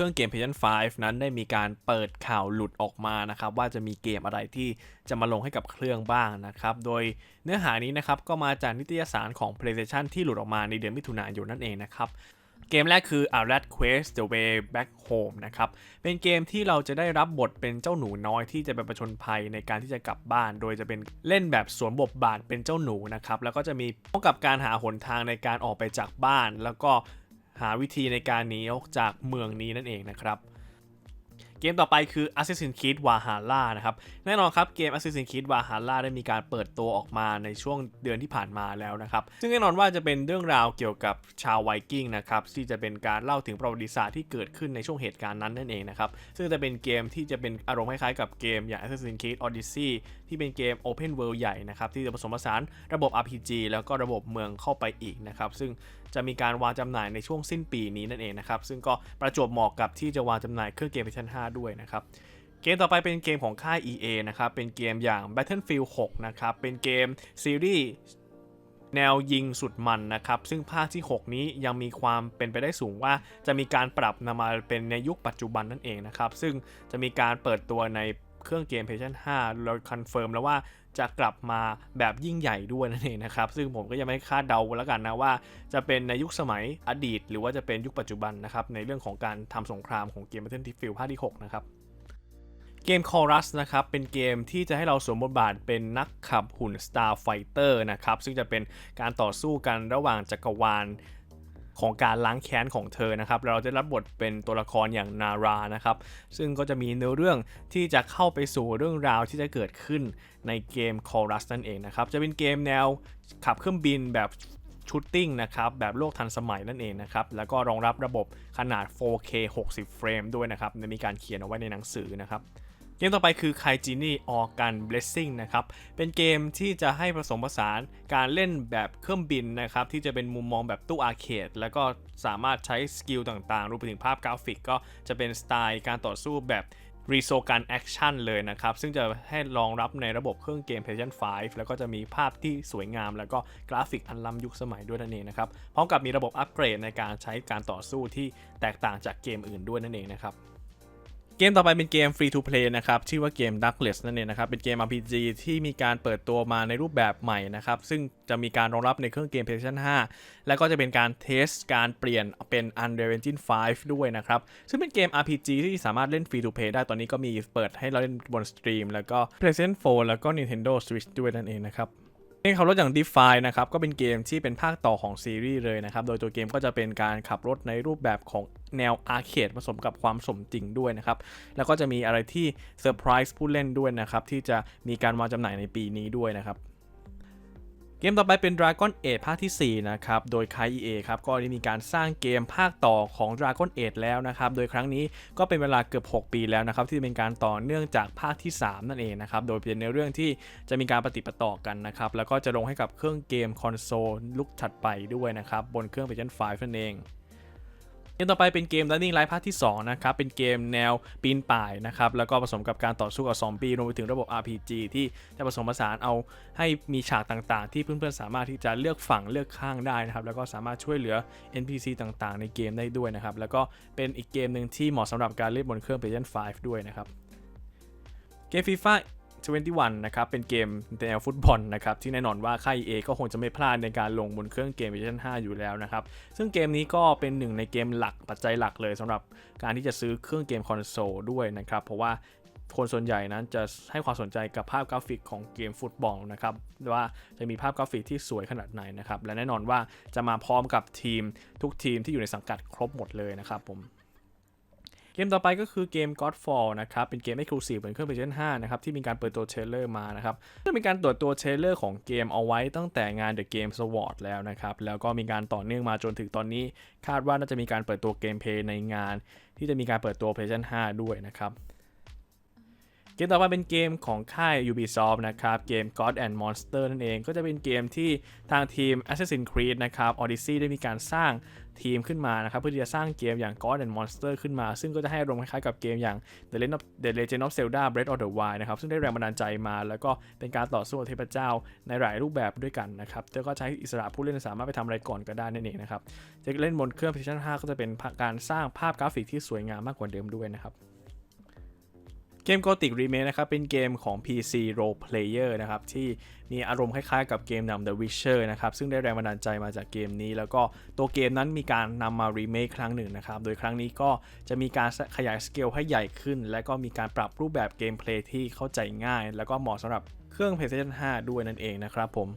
เครื่องเกม PlayStation 5 นั้นได้มีการเปิดข่าวหลุดออกมานะครับว่าจะมีเกมอะไรที่จะมาลงให้กับเครื่องบ้างนะครับ โดยเนื้อหานี้นะครับก็มาจากนิตยสารของ PlayStation ที่หลุดออกมาในเดือนมิถุนายนนั่นเองนะครับเกมแรกคือ a r a t Quest The Way Back Home นะครับ เป็นเกมที่เราจะได้รับบทเป็นเจ้าหนูน้อยที่จะไปประชนภัยในการที่จะกลับบ้าน โดยจะเป็นเล่นแบบสวมบทบาทเป็นเจ้าหนูนะครับ แล้วก็จะมีพร้อมกับการหาหนทางในการออกไปจากบ้าน แล้วก็ หาวิธีในการหนีออกจากเมืองนี้นั่นเองนะครับ เกมต่อไปคือ Assassin's Creed Valhalla นะครับ แน่นอนครับเกม Assassin's Creed Valhalla ได้มีการเปิดตัวออกมาในช่วงเดือนที่ผ่านมาแล้วนะครับ ซึ่งแน่นอนว่าจะเป็นเรื่องราวเกี่ยวกับชาวไวกิ้งนะครับที่จะเป็นการเล่าถึงประวัติศาสตร์ที่เกิดขึ้นในช่วงเหตุการณ์นั้นนั่นเองนะครับ ซึ่งจะเป็นเกมที่จะเป็นอารมณ์คล้ายๆกับเกมอย่าง Assassin's Creed Odyssey ที่เป็นเกม Open World ใหญ่นะครับที่จะผสมผสานระบบ RPG แล้วก็ระบบเมืองเข้าไปอีกนะครับซึ่งจะมีการวางจำหน่ายในช่วงสิ้นปีนี้นั่นเองนะครับซึ่งก็ประจวบเหมาะกับที่จะวางจำหน่ายเครื่องเกม PlayStation 5 ด้วยนะครับเกมต่อไปเป็นเกมของค่าย EA นะครับเป็นเกมอย่าง Battlefield 6 นะครับเป็นเกมซีรีส์แนวยิงสุดมันนะครับ ซึ่งภาคที่ 6 นี้ยังมีความเป็นไปได้สูงว่าจะมีการปรับนำมาเป็นในยุคปัจจุบันนั่นเองนะครับ ซึ่งจะมีการเปิดตัวใน เครื่องเกม PlayStation 5 เราคอนเฟิร์มแล้วว่าจะกลับมาแบบยิ่งใหญ่ด้วยนั่นเองนะครับ ซึ่งผมก็ยังไม่คาดเดาแล้วกันนะว่า จะเป็นในยุคสมัยอดีต หรือว่าจะเป็นยุคปัจจุบันนะครับ ในเรื่องของการทำสงครามของเกม Battlefield ภาคที่ 6 นะครับเกม Chorus นะครับ เป็นเกมที่จะให้เราสวมบทบาทเป็นนักขับหุ่น Star Fighter นะครับ ซึ่งจะเป็นการต่อสู้กันระหว่างจักรวาล ของการล้างแค้นของเธอนะครับเราจะรับบทเป็นตัวละครอย่างนารานะครับซึ่งก็จะมีเนื้อเรื่องที่จะเข้าไปสู่เรื่องราวที่จะเกิดขึ้นในเกม c o r u s นั่นเองนะครับจะเป็นเกมแนวขับเครื่องบินแบบชูตติ้งนะครับแบบโลกทันสมัยนั่นเองนะครับแล้วก็รองรับระบบขนาด 4K 60 เฟรมด้วยนะครับมีการเขียนเอาไว้ในหนังสือนะครับ เกมต่อไปคือ k a i j i n i Organ Blessing นะครับ เป็นเกมที่จะให้ผสมผสานการเล่นแบบเครื่องบินนะครับ ที่จะเป็นมุมมองแบบตู้อาร์เคดแล้วก็สามารถใช้สกิลต่างๆรวมไปถึงภาพกราฟิก ก็จะเป็นสไตล์การต่อสู้แบบรีโซการแอคชั่นเลยนะครับ ซึ่งจะให้รองรับในระบบเครื่องเกม PlayStation 5 แล้วก็จะมีภาพที่สวยงาม แล้วก็กราฟิกอันล้ำยุคสมัยด้วยนั่นเองนะครับพร้อมกับมีระบบอัปเกรดในการใช้การต่อสู้ที่แตกต่างจากเกมอื่นด้วยนั่นเองนะครับ เกมต่อไปเป็นเกม Free to Play นะครับ ชื่อว่าเกม Duckless นั่นเองนะครับ เป็นเกม RPG ที่มีการเปิดตัวมาในรูปแบบใหม่นะครับ ซึ่งจะมีการรองรับในเครื่องเกม PlayStation 5 แล้วก็จะเป็นการเทสการเปลี่ยนเป็น Unreal Engine 5 ด้วยนะครับ ซึ่งเป็นเกม RPG ที่สามารถเล่น Free to Play ได้ตอนนี้ก็มีเปิดให้เราเล่นบนสตรีมแล้วก็ PlayStation 4 แล้วก็ Nintendo Switch ด้วยนั่นเองนะครับ เกมขับรถอย่าง d e f i นะครับ ก็เป็นเกมที่เป็นภาคต่อของซีรีส์เลยนะครับ โดยตัวเกมก็จะเป็นการขับรถในรูปแบบของแนวอาร์เคดผสมกับความสมจริงด้วยนะครับ แล้วก็จะมีอะไรที่เซอร์ไพรส์ผู้เล่นด้วยนะครับ ที่จะมีการวางจำหน่ายในปีนี้ด้วยนะครับ เกมต่อไปเป็น Dragon Age ภาคที่ 4 นะครับ โดยค่าย EA ครับ ก็ได้มีการสร้างเกมภาคต่อของ Dragon Age แล้วนะครับ โดยครั้งนี้ก็เป็นเวลาเกือบ 6 ปีแล้วนะครับ ที่เป็นการต่อเนื่องจากภาคที่ 3 นั่นเองนะครับ โดยเป็นในเรื่องที่จะมีการปฏิปต่อกันนะครับ แล้วก็จะลงให้กับเครื่องเกมคอนโซลลุกถัดไปด้วยนะครับ บนเครื่อง PlayStation 5นั่นเอง กมต่อไปเป็นเกม Running Light ภาคที่ 2 นะครับ เป็นเกมแนวปีนป่ายนะครับ แล้วก็ผสมกับการต่อสู้กับซอมบี้รวมไปถึงระบบ RPG ที่จะผสมผสานเอาให้มีฉากต่างๆ ที่เพื่อนๆ สามารถที่จะเลือกฝั่งเลือกข้างได้นะครับ แล้วก็สามารถช่วยเหลือ NPC ต่างๆ ในเกมได้ด้วยนะครับ แล้วก็เป็นอีกเกมหนึ่งที่เหมาะสำหรับการเล่นบนเครื่อง PlayStation 5 ด้วยนะครับ เกม FIFA 21 นะครับ เป็นเกมแนวฟุตบอลนะครับ ที่แน่นอนว่าค่าย EA ก็คงจะไม่พลาดในการลงบนเครื่องเกม PlayStation 5 อยู่แล้วนะครับ ซึ่งเกมนี้ก็เป็นหนึ่งในเกมหลักปัจจัยหลักเลยสำหรับการที่จะซื้อเครื่องเกมคอนโซลด้วยนะครับ เพราะว่าคนส่วนใหญ่นั้นจะให้ความสนใจกับภาพกราฟิกของเกมฟุตบอลนะครับว่าจะมีภาพกราฟิกที่สวยขนาดไหนนะครับ และแน่นอนว่าจะมาพร้อมกับทีมทุกทีมที่อยู่ในสังกัดครบหมดเลยนะครับผม มต่อไปก็คือเกม Godfall นะครับ เป็นเกม Exclusive บนเครื่อง PlayStation 5 นะครับ ที่มีการเปิดตัวเทรลเลอร์มานะครับจะมีการตรวจตัวเทรลเลอร์ของเกมเอาไว้ตั้งแต่งาน The Game Award แล้วนะครับ แล้วก็มีการต่อเนื่องมาจนถึงตอนนี้ คาดว่าน่าจะมีการเปิดตัวเกมเพลย์ในงาน ที่จะมีการเปิดตัว PlayStation 5 ด้วยนะครับเกมต่อไปเป็นเกมของค่าย Ubisoft นะครับ เกม God and Monster นั่นเอง ก็จะเป็นเกมที่ทางทีม Assassin's Creed นะครับ Odyssey ได้มีการสร้าง ทีมขึ้นมานะครับเพื่อที่จะสร้างเกมอย่าง God and Monster ขึ้นมา ซึ่งก็จะให้อารมณ์คล้ายๆกับเกมอย่าง The Legend of The Legend of Zelda Breath of the Wild นะครับซึ่งได้แรงบันดาลใจมา แล้วก็เป็นการต่อสู้เทพเจ้าในหลายรูปแบบด้วยกันนะครับแล้วก็ใช้อิสระผู้เล่นสามารถไปทำอะไรก่อนก็ได้นั่นเองนะครับจะเล่นบนเครื่อง PlayStation 5 ก็จะเป็นการสร้างภาพกราฟิกที่สวยงามมากกว่าเดิมด้วยนะครับ กม Gothic Remake นะครับ เป็นเกมของ PC Role Player นะครับ ที่มีอารมณ์คล้ายๆ กับเกมนำ The Witcher นะครับ ซึ่งได้แรงบันดาลใจมาจากเกมนี้ แล้วก็ตัวเกมนั้นมีการนำมา remake ครั้งหนึ่งนะครับ โดยครั้งนี้ก็จะมีการขยายสเกลให้ใหญ่ขึ้น และก็มีการปรับรูปแบบเกมเพลย์ที่เข้าใจง่าย แล้วก็เหมาะสำหรับเครื่อง PlayStation 5 ด้วยนั่นเองนะครับผม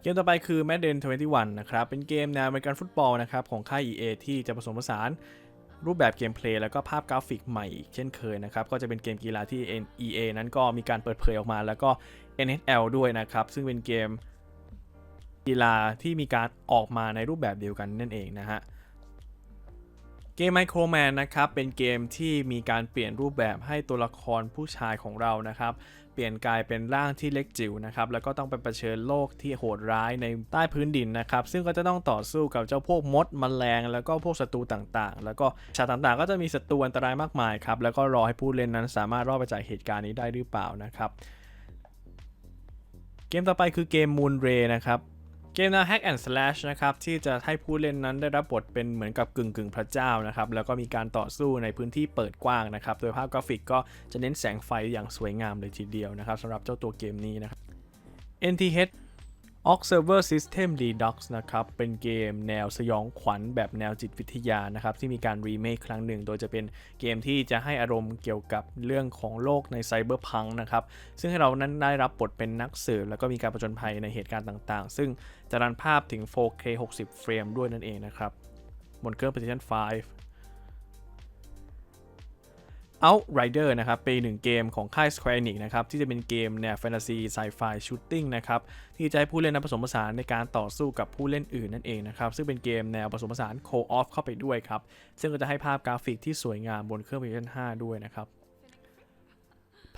เกมต่อไปคือ Madden 21 นะครับ เป็นเกมแนวอเมริกันฟุตบอลนะครับของค่าย EA ที่จะผสมผสาน รูปแบบเกมเพลย์แล้วก็ภาพกราฟิกใหม่อีกเช่นเคยนะครับ ก็จะเป็นเกมกีฬาที่ EA นั้นก็มีการเปิดเผยออกมาแล้วก็ NHL ด้วยนะครับ ซึ่งเป็นเกมกีฬาที่มีการออกมาในรูปแบบเดียวกันนั่นเองนะฮะเกม Microman นะครับเป็นเกมที่มีการเปลี่ยนรูปแบบให้ตัวละครผู้ชายของเรานะครับ เปลี่ยนกายเป็นร่างที่เล็กจิ๋วนะครับแล้วก็ต้องไปเผชิญโลกที่โหดร้ายในใต้พื้นดินนะครับซึ่งก็จะต้องต่อสู้กับเจ้าพวกมดมแมลง แล้วก็พวกศัตรูต่างๆ แล้วก็ฉากต่างๆ ก็จะมีศัตรูอันตรายมากมายครับแล้วก็รอให้ผู้เล่นนั้นสามารถรอดไปจากเหตุการณ์นี้ได้หรือเปล่านะครับ เกมต่อไปคือเกม Moon Ray นะครับ เกมแนว Hack and Slash นะครับที่จะให้ผู้เล่นนั้นได้รับบทเป็นเหมือนกับกึ่งกึ่งพระเจ้านะครับแล้วก็มีการต่อสู้ในพื้นที่เปิดกว้างนะครับโดยภาพกราฟิกก็จะเน้นแสงไฟอย่างสวยงามเลยทีเดียวนะครับสำหรับเจ้าตัวเกมนี้นะครับ NTH Observer System Redux นะครับ เป็นเกมแนวสยองขวัญแบบแนวจิตวิทยานะครับ ที่มีการรีเมคครั้งหนึ่ง โดยจะเป็นเกมที่จะให้อารมณ์เกี่ยวกับเรื่องของโลกในไซเบอร์พังนะครับ ซึ่งให้เรานั้นได้รับบทเป็นนักสืบแล้วก็มีการประจนภัยในเหตุการณ์ต่างๆ ซึ่งจะรันภาพถึง 4K 60 เฟรมด้วยนั่นเองนะครับ บนเครื่อง PlayStation 5 Outrider นะครับเป็นหนึ่งเกมของค่าย Square Enix นะครับที่จะเป็นเกมแนวแฟนตาซีไซไฟชูตติ้งนะครับที่จะให้ผู้เล่นนั้นผสมผสานในการต่อสู้กับผู้เล่นอื่นนั่นเองนะครับซึ่งเป็นเกมแนวผสมผสานโคออฟเข้าไปด้วยครับ ซึ่งก็จะให้ภาพกราฟิกที่สวยงามบนเครื่อง PlayStation 5 ด้วยนะครับ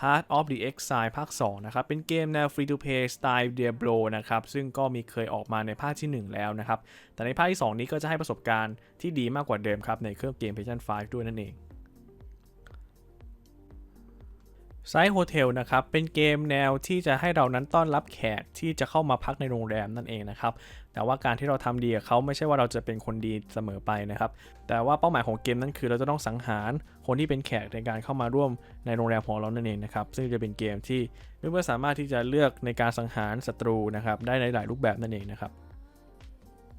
Part of the Exile ภาค 2 นะครับ เป็นเกมแนว Free to Play สไตล์ Diablo นะครับ ซึ่งก็มีเคยออกมาในภาคที่ 1 แล้วนะครับ แต่ในภาคที่ 2 นี้ก็จะให้ประสบการณ์ที่ดีมากกว่าเดิมครับ ในเครื่องเกม PlayStation 5 ด้วยนั่นเอง ไซ e ์โฮเทลนะครับ เป็นเกมแนวที่จะให้เรานั้นต้อนรับแขกที่จะเข้ามาพักในโรงแรมนั่นเองนะครับ แต่ว่าการที่เราทำดีกับเขาไม่ใช่ว่าเราจะเป็นคนดีเสมอไปนะครับ แต่ว่าเป้าหมายของเกมนั้นคือเราจะต้องสังหารคนที่เป็นแขกในการเข้ามาร่วมในโรงแรมของเรานั่นเองนะครับ ซึ่งจะเป็นเกมที่เพื่อนๆสามารถที่จะเลือกในการสังหารศัตรูนะครับได้ในหลายรูปแบบนั่นเองนะครับ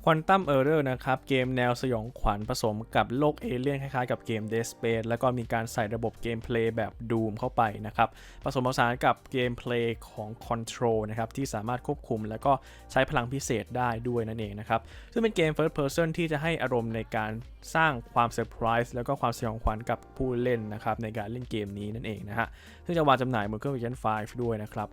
Quantum Error นะครับ เกมแนวสยองขวัญผสมกับโลกเอเลี่ยนคล้ายๆกับเกม Dead Space แล้วก็มีการใส่ระบบเกมเพลย์แบบ Doom เข้าไปนะครับ ผสมผสานกับเกมเพลย์ของ Control นะครับ ที่สามารถควบคุมแล้วก็ใช้พลังพิเศษได้ด้วยนั่นเองนะครับ ซึ่งเป็นเกม First Person ที่จะให้อารมณ์ในการสร้างความเซอร์ไพรส์แล้วก็ความสยองขวัญกับผู้เล่นนะครับในการเล่นเกมนี้นั่นเองนะฮะซึ่งจะวางจำหน่ายบนเครื่อง PlayStation 5 ด้วยนะครับ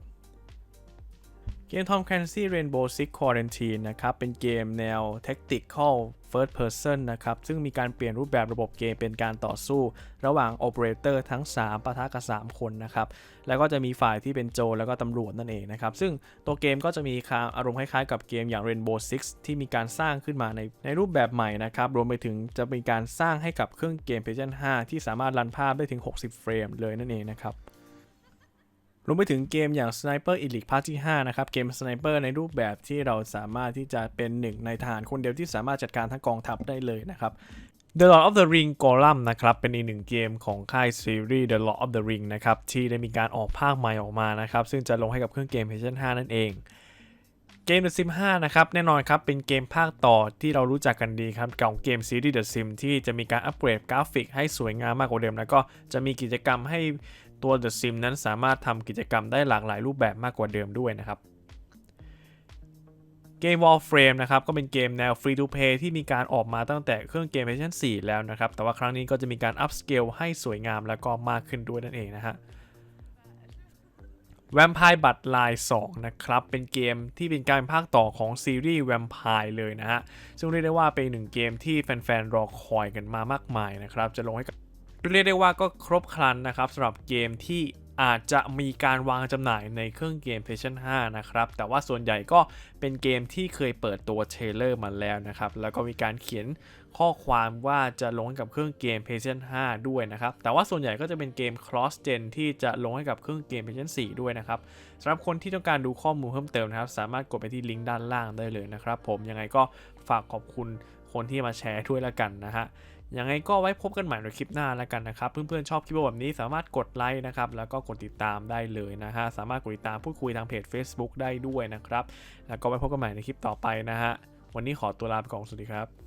เกม Tom Clancy Rainbow Six Quarantine นะครับ เป็นเกมแนว Tactical First Person นะครับ ซึ่งมีการเปลี่ยนรูปแบบระบบเกมเป็นการต่อสู้ ระหว่าง Operator ทั้ง 3ปะทะกับ 3 คนนะครับ แล้วก็จะมีฝ่ายที่เป็นโจรแล้วก็ตำรวจนั่นเองนะครับ ซึ่งตัวเกมก็จะมีอารมณ์คล้ายๆกับเกมอย่าง Rainbow Six ที่มีการสร้างขึ้นมาในในรูปแบบใหม่นะครับ รวมไปถึงจะมีการสร้างให้กับเครื่องเกม PlayStation 5 ที่สามารถรันภาพได้ถึง 60 เฟรมเลยนั่นเองนะครับ รวมไปถึงเกมอย่าง Sniper Elite ภาคที่ 5 นะครับ เกม Sniper ในรูปแบบที่เราสามารถที่จะเป็นหนึ่งในทหารคนเดียวที่สามารถจัดการทั้งกองทัพได้เลยนะครับ The Lord of the Ring Golem นะครับ เป็นอีกหนึ่งเกมของค่ายซีรีส์ The Lord of the Ring นะครับ ที่ได้มีการออกภาคใหม่ออกมานะครับ ซึ่งจะลงให้กับเครื่องเกม PlayStation 5 นั่นเองเกม The Sim 5 นะครับ แน่นอนครับ เป็นเกมภาคต่อที่เรารู้จักกันดีครับเก่าเกมซีรีส์ The Sim ที่จะมีการอัปเกรดกราฟิกให้สวยงามมากกว่าเดิม แล้วก็จะมีกิจกรรมให้ ตัว The Sim นั้นสามารถทำกิจกรรมได้หลากหลายรูปแบบมากกว่าเดิมด้วยนะครับเกม Warframe นะครับก็เป็นเกมแนว Free to Play ที่มีการออกมาตั้งแต่เครื่องเกม PlayStation 4 แล้วนะครับ แต่ว่าครั้งนี้ก็จะมีการ up scale ให้สวยงามแล้วก็มากขึ้นด้วยนั่นเองนะฮะ Vampire b u t l i 2นะครับ เป็นเกมที่เป็นการภาคต่อของซีรีส์ Vampire เลยนะฮะ ซึ่งเรียกได้ว่าเป็นหนึ่งเกมที่แฟนๆ รอคอยกันมามากมายนะครับ จะลงให้กับ เรียกได้ว่าก็ครบครันนะครับสำหรับเกมที่อาจจะมีการวางจำหน่ายในเครื่องเกม PlayStation 5 นะครับ แต่ว่าส่วนใหญ่ก็เป็นเกมที่เคยเปิดตัวเทรลเลอร์มาแล้วนะครับ แล้วก็มีการเขียนข้อความว่าจะลงให้กับเครื่องเกม PlayStation 5 ด้วยนะครับ แต่ว่าส่วนใหญ่ก็จะเป็นเกม cross gen ที่จะลงให้กับเครื่องเกม PlayStation 4 ด้วยนะครับสำหรับคนที่ต้องการดูข้อมูลเพิ่มเติมนะครับ สามารถกดไปที่ลิงก์ด้านล่างได้เลยนะครับ ผมยังไงก็ฝากขอบคุณคนที่มาแชร์ด้วยละกันนะฮะ ยังไงก็ไว้พบกันใหม่ในคลิปหน้าแล้วกันนะครับ เพื่อนๆชอบคลิปแบบนี้สามารถกดไลค์นะครับ แล้วก็กดติดตามได้เลยนะฮะ สามารถกดติดตามพูดคุยทางเพจ Facebook ได้ด้วยนะครับ แล้วก็ไว้พบกันใหม่ในคลิปต่อไปนะฮะ วันนี้ขอตัวลาไปก่อน สวัสดีครับ